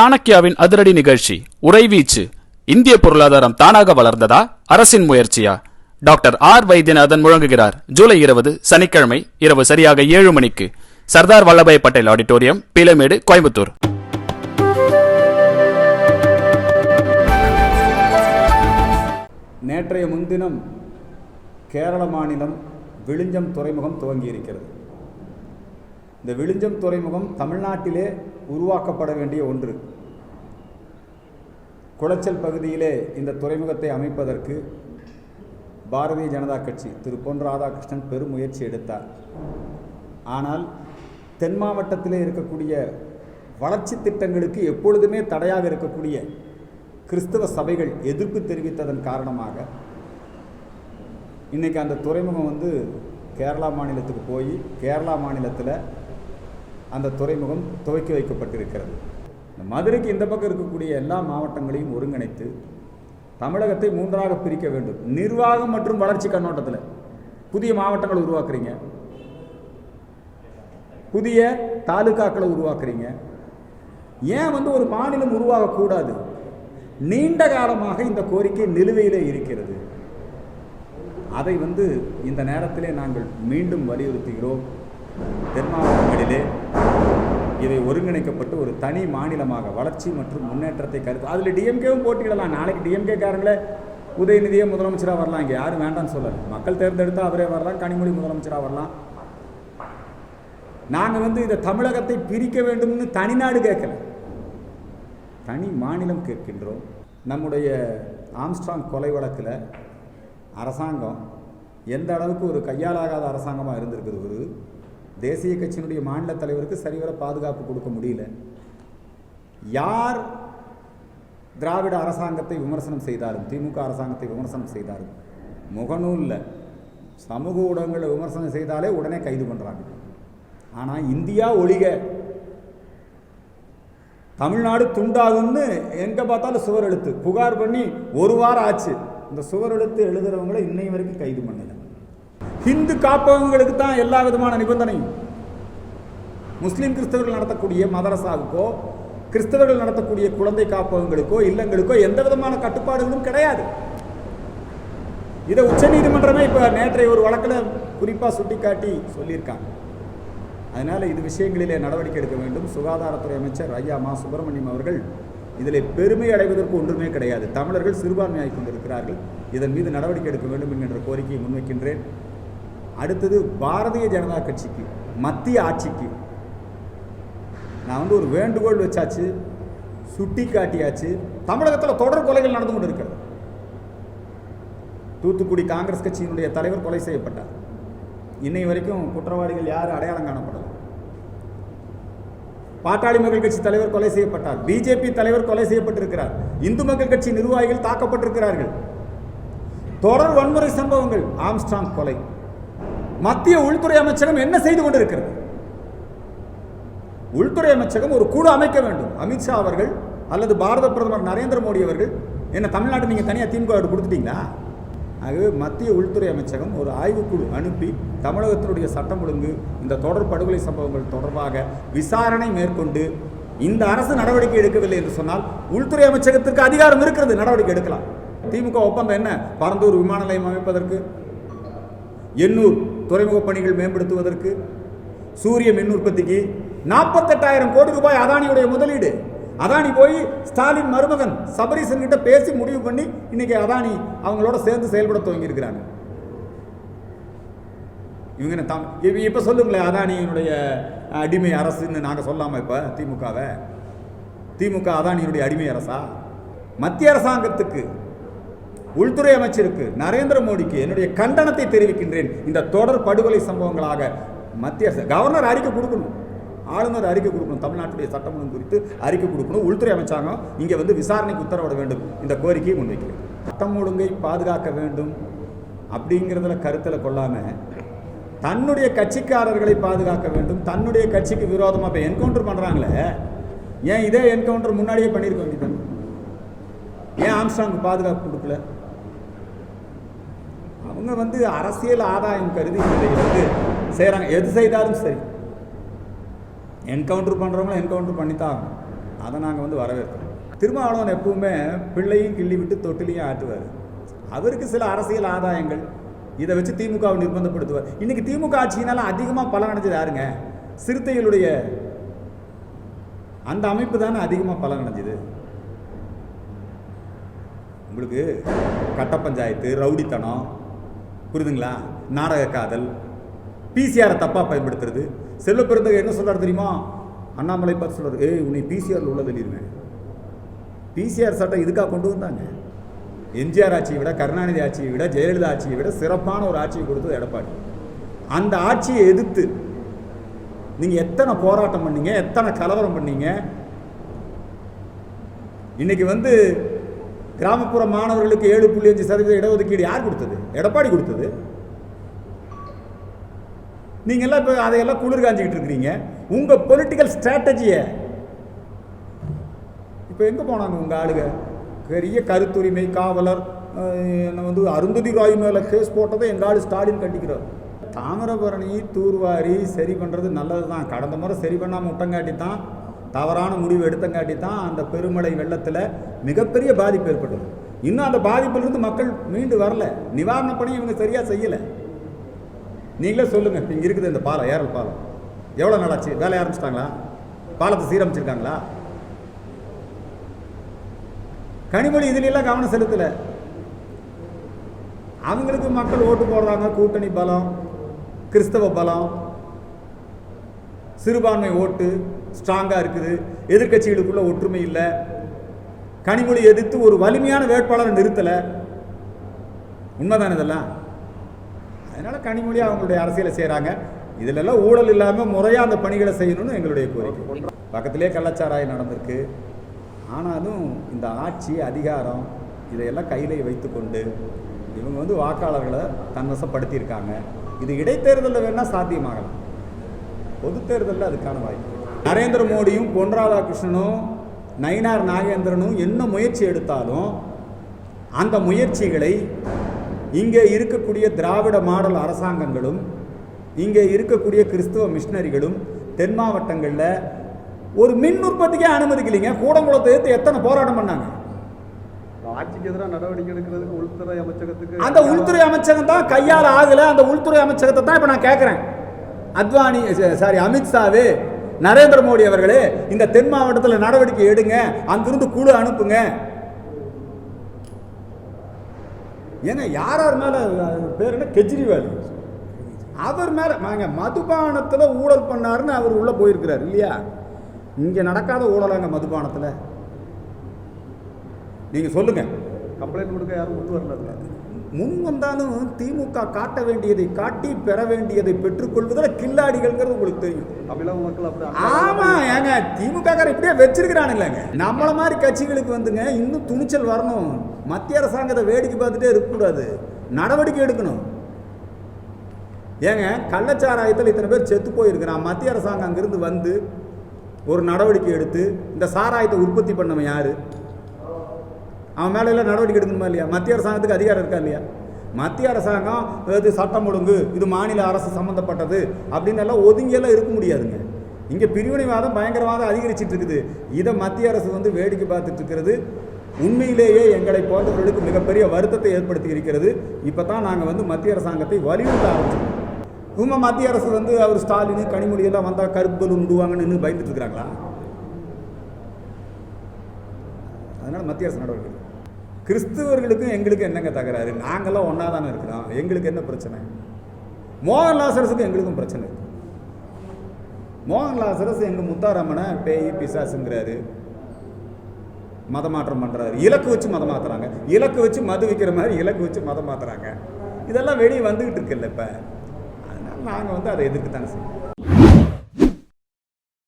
சாணக்கியாவின் அதிரடி நிகழ்ச்சி உறைவீச்சு இந்திய பொருளாதாரம் தானாக வளர்ந்ததா? அரசின் முயற்சியா? டாக்டர் ஆர் வைத்தியநாதன் முழங்குகிறார். ஜூலை இருபது சனிக்கிழமை இரவு சரியாக ஏழு மணிக்கு. சர்தார் வல்லபாய் பட்டேல் ஆடிட்டோரியம் பீலமேடு கோயம்புத்தூர். நேற்றைய முன்தினம் கேரள மாநிலம் விழிஞ்சம் துறைமுகம் துவங்கியிருக்கிறது. இந்த விழிஞ்சம் துறைமுகம் தமிழ்நாட்டிலே உருவாக்கப்பட வேண்டிய ஒன்று. குளச்சல் பகுதியிலே இந்த துறைமுகத்தை அமைப்பதற்கு பாரதிய ஜனதா கட்சி திரு. பொன் ராதாகிருஷ்ணன் பெரும் முயற்சி எடுத்தார். ஆனால் தென் மாவட்டத்திலே இருக்கக்கூடிய வளர்ச்சி திட்டங்களுக்கு எப்பொழுதுமே தடையாக இருக்கக்கூடிய கிறிஸ்தவ சபைகள் எதிர்ப்பு தெரிவித்ததன் காரணமாக இன்றைக்கி அந்த துறைமுகம் வந்து கேரளா மாநிலத்துக்கு போய் கேரளா மாநிலத்தில் அந்த துறைமுகம் துவக்கி வைக்கப்பட்டிருக்கிறது. இந்த மதுரைக்கு இந்த பக்கம் இருக்கக்கூடிய எல்லா மாவட்டங்களையும் ஒருங்கிணைத்து தமிழகத்தை மூன்றாக பிரிக்க வேண்டும். நிர்வாகம் மற்றும் வளர்ச்சி கண்ணோட்டத்தில். புதிய மாவட்டங்களை உருவாக்குறீங்க. புதிய தாலுகாக்களை உருவாக்குறீங்க. ஏன் வந்து ஒரு மாநிலம் உருவாகக்கூடாது? நீண்ட காலமாக இந்த கோரிக்கை நிலுவையிலே இருக்கிறது. அதை வந்து இந்த நேரத்திலே நாங்கள் மீண்டும் வலியுறுத்துகிறோம். தென் மாவட்டங்களிலே இதை ஒருங்கிணைக்கப்பட்டு ஒரு தனி மாநிலமாக வளர்ச்சி மற்றும் முன்னேற்றத்தை கருத்து. அதில் டிஎம்கேவும் போட்டியிடலாம் நாளைக்கு டிஎம்கே காரங்களே உதயநிதியே முதலமைச்சராக வரலாம். இங்கே யாரும் வேண்டாம்னு சொல்லலை. மக்கள் தேர்ந்தெடுத்தால் அவரே வரலாம். கனிமொழி முதலமைச்சராக வரலாம். நாங்கள் வந்து இதை தமிழகத்தை பிரிக்க வேண்டும்னு தனிநாடு கேட்கல. தனி மாநிலம் கேட்கின்றோம். நம்முடைய ஆம்ஸ்ட்ராங் கொலை வழக்கில் அரசாங்கம் எந்த அளவுக்கு ஒரு கையாலாகாத அரசாங்கமாக இருந்திருக்குது ஒரு தேசிய கட்சியினுடைய மாநில தலைவருக்கு சரிவர பாதுகாப்பு கொடுக்க முடியல. யார் திராவிட அரசாங்கத்தை விமர்சனம் செய்தாலும் திமுக அரசாங்கத்தை விமர்சனம் செய்தாலும் முகநூலில் சமூக ஊடகங்களை விமர்சனம் செய்தாலே உடனே கைது பண்ணுறாங்க ஆனால் இந்தியா ஒழிக. தமிழ்நாடு துண்டாகும்னு எங்கே பார்த்தாலும் சுவர் எழுத்து புகார் பண்ணி ஒரு வாரம் ஆச்சு. இந்த சுவர் எழுத்து எழுதுகிறவங்கள இன்னை வரைக்கும் கைது பண்ணலை. ஹிந்து காப்பகங்களுக்கு தான் எல்லா விதமான நிபந்தனையும். முஸ்லீம் கிறிஸ்தவர்கள் நடத்தக்கூடிய மதரசாவுக்கோ கிறிஸ்தவர்கள் நடத்தக்கூடிய குழந்தை காப்பகங்களுக்கோ இல்லங்களுக்கோ எந்த விதமான கட்டுப்பாடுகளும் கிடையாது. இதை உச்சநீதிமன்றமே இப்போ நேற்றைய ஒரு வழக்கில் குறிப்பாக சுட்டிக்காட்டி சொல்லியிருக்காங்க. அதனால் இது விஷயங்களிலே நடவடிக்கை எடுக்க வேண்டும். சுகாதாரத்துறை அமைச்சர் ஐயா மா சுப்பிரமணியம் அவர்கள் இதில் பெருமை அடைவதற்கு ஒன்றுமே கிடையாது. தமிழர்கள் சிறுபான்மையாகி கொண்டிருக்கிறார்கள். இதன் மீது நடவடிக்கை எடுக்க வேண்டும் என்கின்ற கோரிக்கையை முன்வைக்கின்றேன். அடுத்தது பாரதிய ஜனதா கட்சிக்கு மத்திய ஆட்சிக்கு. நான் வந்து ஒரு வேண்டுகோள் வச்சாச்சு சுட்டி காட்டியாச்சு தமிழகத்தில் தொடர் கொலைகள் நடந்து கொண்டு இருக்கிறது தூத்துக்குடி காங்கிரஸ் கட்சியினுடைய தலைவர் கொலை செய்யப்பட்டார். இன்னை வரைக்கும் குற்றவாளிகள் யார் அடையாளம் காணப்படல. பாட்டாளி மக்கள் கட்சி தலைவர் கொலை செய்யப்பட்டார். பிஜேபி தலைவர் கொலை செய்யப்பட்டிருக்கிறார். இந்து மக்கள் கட்சி நிர்வாகிகள் தாக்கப்பட்டிருக்கிறார்கள். தொடர் வன்முறை சம்பவங்கள். ஆம்ஸ்டாங் கொலை. மத்திய உள்துறை அமைச்சகம் என்ன செய்து கொண்டிருக்கிறது? உள்துறை அமைச்சகம் ஒரு குழு அமைக்க வேண்டும். அமித்ஷா அவர்கள் அல்லது பாரத பிரதமர் நரேந்திர மோடி அவர்கள் என்ன தமிழ்நாட்டு நீங்கள் தனியாக திமுக கொடுத்துட்டீங்களா? ஆகவே மத்திய உள்துறை அமைச்சகம் ஒரு ஆய்வுக்குழு அனுப்பி தமிழகத்தினுடைய சட்டம் ஒழுங்கு இந்த தொடர் படுகொலை சம்பவங்கள் தொடர்பாக விசாரணை மேற்கொண்டு இந்த அரசு நடவடிக்கை எடுக்கவில்லை என்று சொன்னால் உள்துறை அமைச்சகத்திற்கு அதிகாரம் இருக்கிறது நடவடிக்கை எடுக்கலாம். திமுக ஒப்பந்தம் என்ன? பரந்தூர் விமான நிலையம் அமைப்பதற்கு. எண்ணூர் துறைமுக பணிகள் மேம்படுத்துவதற்கு சூரிய மின் உற்பத்திக்கு நாற்பத்தெட்டாயிரம் கோடி ரூபாய் அதானியுடைய முதலீடு. அதானி போய் ஸ்டாலின் மருமகன் சபரீசன் கிட்ட பேசி முடிவு பண்ணி இன்னைக்கு அதானி அவங்களோட சேர்ந்து செயல்பட துவங்கியிருக்கிறாங்க. இவங்க தாம் இப்போ சொல்லுங்களேன் அதானியினுடைய அடிமை அரசுன்னு நாங்கள் சொல்லாமல் இப்போ திமுகவை? திமுக அதானியினுடைய அடிமை அரசா? மத்திய அரசாங்கத்துக்கு உள்துறை அமைச்சருக்கு நரேந்திர மோடிக்கு என்னுடைய கண்டனத்தை தெரிவிக்கின்றேன். இந்த தொடர் படுகொலை சம்பவங்களாக மத்திய அரசு கவர்னர் அறிக்கை கொடுக்கணும். ஆளுநர் அறிக்கை கொடுக்கணும். தமிழ்நாட்டுடைய சட்டமன்றம் குறித்து அறிக்கை கொடுக்கணும். உள்துறை அமைச்சாங்கம் இங்கே வந்து விசாரணைக்கு உத்தரவிட வேண்டும். இந்த கோரிக்கையை முன்வைக்கிறேன். சட்டம் ஒழுங்கை பாதுகாக்க வேண்டும் அப்படிங்கிறதுல கருத்தில் கொள்ளாமல் தன்னுடைய கட்சிக்காரர்களை பாதுகாக்க வேண்டும். தன்னுடைய கட்சிக்கு விரோதமாக இப்போ என்கவுண்டர் பண்ணுறாங்களே ஏன் இதே என்கவுண்டர் முன்னாடியே பண்ணியிருக்க வேண்டியது ஏன் ஆம்ஸ்டாங் பாதுகாப்பு கொடுக்கல? அவங்க வந்து அரசியல் ஆதாயம் கருதி இதை வந்து செய்கிறாங்க எது செய்தாலும் சரி. என்கவுண்டர் பண்ணுறவங்களும் என்கவுண்டர் பண்ணித்தான் ஆகணும். அதை நாங்கள் வந்து வரவேற்கிறோம். திருமாவளவன் எப்பவுமே பிள்ளையும் கிள்ளி விட்டு தொட்டிலையும் ஆட்டுவார். அவருக்கு சில அரசியல் ஆதாயங்கள். இதை வச்சு திமுகவை நிர்பந்தப்படுத்துவார். இன்றைக்கி திமுக ஆட்சியினால அதிகமாக பலன் அடைஞ்சது யாருங்க? சிறுத்தைகளுடைய அந்த அமைப்பு தானே அதிகமாக பலன் அடைஞ்சது. உங்களுக்கு கட்ட பஞ்சாயத்து ரவுடித்தனம் புரியுதுங்களா நாடக காதல். பிசிஆரை தப்பாக பயன்படுத்துறது. செல்ல பிறந்தவங்க என்ன சொல்கிறார் தெரியுமா? அண்ணாமலை பார்த்து சொல்கிறது ஏய் உன்னை பிசிஆரில் உள்ள வெளியிருவேன் பிசிஆர் சட்டம் இதுக்காக கொண்டு வந்தாங்க. எம்ஜிஆர் ஆட்சியை விட கருணாநிதி ஆட்சியை விட ஜெயலலிதா ஆட்சியை விட சிறப்பான ஒரு ஆட்சியை கொடுத்தது எடப்பாடி. அந்த ஆட்சியை எதிர்த்து நீங்கள் எத்தனை போராட்டம் பண்ணீங்க? எத்தனை கலவரம் பண்ணீங்க? இன்னைக்கு வந்து கிராமப்புற மாணவர்களுக்கு ஏழு புள்ளி அஞ்சு சதவீத இடஒதுக்கீடு யார் கொடுத்தது? எடப்பாடி கொடுத்தது. நீங்க எல்லாம் இப்போ அதையெல்லாம் குளிர் காஞ்சிக்கிட்டு இருக்கிறீங்க. உங்க பொலிட்டிக்கல் ஸ்ட்ராட்டஜியை இப்போ எங்க போனாங்க உங்க ஆளுங்க? பெரிய கருத்துரிமை காவலர் என்ன வந்து அருந்ததி ராய் மேலே கேஸ் போட்டதை எங்கள் ஆள் ஸ்டாலின் கண்டிக்கிறார். தாமிரபரணி தூர்வாரி சரி பண்ணுறது நல்லது தான் கடந்த முறை சரி பண்ணாமல் முட்டங்காட்டி தான் தவறான முடிவு எடுத்தங்காட்டி தான் அந்த பெருமழை வெள்ளத்தில் மிகப்பெரிய பாதிப்பு ஏற்பட்டது. இன்னும் அந்த பாதிப்பிலிருந்து மக்கள் மீண்டு வரல. நிவாரண பணி இவங்க சரியாக செய்யலை. நீங்களே சொல்லுங்கள் இப்போ இங்கே இருக்குது இந்த பாலம் ஏரல் பாலம். எவ்வளோ நாளாச்சு? வேலை ஆரம்பிச்சிட்டாங்களா? பாலத்தை சீரமைச்சிருக்காங்களா? கனிமொழி இதுலெல்லாம் கவனம் செலுத்தலை. அவங்களுக்கு மக்கள் ஓட்டு போடுறாங்க. கூட்டணி பலம் கிறிஸ்தவ பலம் சிறுபான்மை ஓட்டு ஸ்ட்ராங்காக இருக்குது. எதிர்கட்சிகளுக்குள்ள ஒற்றுமை இல்லை. கனிமொழி எதிர்த்து ஒரு வலிமையான வேட்பாளரை நிறுத்தலை. உண்மைதானே இதெல்லாம்? அதனால் கனிமொழி அவங்களுடைய அரசியலை செய்கிறாங்க இதிலெல்லாம் ஊழல் இல்லாமல் முறையாக அந்த பணிகளை செய்யணும்னு எங்களுடைய கோரிக்கை. பக்கத்திலே கள்ளச்சாராயம் நடந்திருக்கு. ஆனாலும் இந்த ஆட்சி அதிகாரம் இதையெல்லாம் கையில் வைத்துக்கொண்டு இவங்க வந்து வாக்காளர்களை தன்வசப்படுத்தியிருக்காங்க. இது இடைத்தேர்தலில் வேணால் சாத்தியமாகலாம். பொது தேர்தலில் அதுக்கான வாய்ப்பு. நரேந்திர மோடியும் பொன் ராதாகிருஷ்ணனும் நயினார் நாகேந்திரனும் என்ன முயற்சி எடுத்தாலும் அந்த முயற்சிகளை இங்கே இருக்கக்கூடிய திராவிட மாடல் அரசாங்கங்களும் இங்கே இருக்கக்கூடிய கிறிஸ்துவ மிஷினரிகளும் தென் மாவட்டங்களில் ஒரு மின் உற்பத்திக்கே அனுமதிக்கலைங்க. கூடங்குளத்தை எடுத்து எத்தனை போராட்டம் பண்ணாங்க? ஆட்சிக்கு எதிராக நடவடிக்கை எடுக்கிறதுக்கு உள்துறை அமைச்சகத்துக்கு அந்த உள்துறை அமைச்சகம் தான் கையால் ஆகல. அந்த உள்துறை அமைச்சகத்தை தான் இப்போ நான் கேட்குறேன் அத்வானி சாரி அமித்ஷாவே நரேந்திர மோடி அவர்களே இந்த தென் மாவட்டத்தில் நடவடிக்கை எடுங்க. அங்கிருந்து குழு அனுப்புங்க. ஏங்க யார் யார் மேல பேர் என்ன? கெஜ்ரிவால். அவர் மேல வாங்க மதுபானத்தில் ஊழல் பண்ணாருன்னு அவர் உள்ள போயிருக்கிறார் இல்லையா? இங்க நடக்காத ஊழலாங்க மதுபானத்தில். நீங்க சொல்லுங்க. கம்ப்ளைண்ட் கொடுக்க யாரும் முன் வரல முன் வந்தாலும் திமுக காட்ட வேண்டியதை காட்டி பெற வேண்டியதை பெற்றுக்கொள்வதில் கில்லாடிகள்ங்கிறது உங்களுக்கு தெரியும். தமிழக மக்கள் அப்படி ஆமா ஏங்க திமுக இப்படியே வச்சிருக்கிறானுங்களேங்க நம்மள மாதிரி கட்சிகளுக்கு வந்துங்க இன்னும் துணிச்சல் வரணும். மத்திய அரசாங்கத்தை வேடிக்கை பார்த்துட்டே இருக்கக்கூடாது. நடவடிக்கை எடுக்கணும். ஏங்க கள்ளச்சாராயத்தில் இத்தனை பேர் செத்து போயிருக்கிறான். மத்திய அரசாங்கம் அங்கிருந்து வந்து ஒரு நடவடிக்கை எடுத்து இந்த சாராயத்தை உற்பத்தி பண்ணவன் யாரு? அவன் மேலே எல்லாம் நடவடிக்கை எடுக்கணுமா இல்லையா? மத்திய அரசாங்கத்துக்கு அதிகாரம் இருக்கா இல்லையா? மத்திய அரசாங்கம் இது சட்டம் ஒழுங்கு இது மாநில அரசு சம்மந்தப்பட்டது அப்படின்னு எல்லாம் ஒதுங்கியெல்லாம் இருக்க முடியாதுங்க. இங்கே பிரிவினைவாதம் பயங்கரவாதம் அதிகரிச்சிட்டு இருக்குது. இதை மத்திய அரசு வந்து வேடிக்கை பார்த்துட்டு இருக்கிறது. உண்மையிலேயே எங்களை போன்றவர்களுக்கு மிகப்பெரிய வருத்தத்தை ஏற்படுத்தி இருக்கிறது. இப்போ தான் நாங்கள் வந்து மத்திய அரசாங்கத்தை வலியுறுத்த ஆரம்பிச்சோம் உண்மை மத்திய அரசு வந்து அவர் ஸ்டாலின் கனிமொழி எல்லாம் வந்தால் கருப்பு பலூன் விடுவாங்கன்னு பயந்துட்டு இருக்கிறாங்களா? அதனால் மத்திய அரசு நடவடிக்கை கிறிஸ்துவர்களுக்கும் எங்களுக்கும் என்னங்க தகராறு? நாங்களாம் ஒன்றா தானே இருக்கிறோம். எங்களுக்கு என்ன பிரச்சனை? மோகன் லாசரஸுக்கும் எங்களுக்கும் பிரச்சனை இருக்கு. மோகன் லாசரஸ் எங்கள் முத்தாரம்மனை பேய் பிசாசுங்கிறாரு. மதமாற்றம் பண்ணுறாரு இலக்கு வச்சு மதம் மாற்றுறாங்க இலக்கு வச்சு மது விற்கிற மாதிரி இலக்கு வச்சு மதம் மாற்றுறாங்க இதெல்லாம் வெளியே வந்துக்கிட்டு இருக்குல்ல இப்போ. அதனால் நாங்கள் வந்து அதை எதிர்த்து தானே செய்யணும்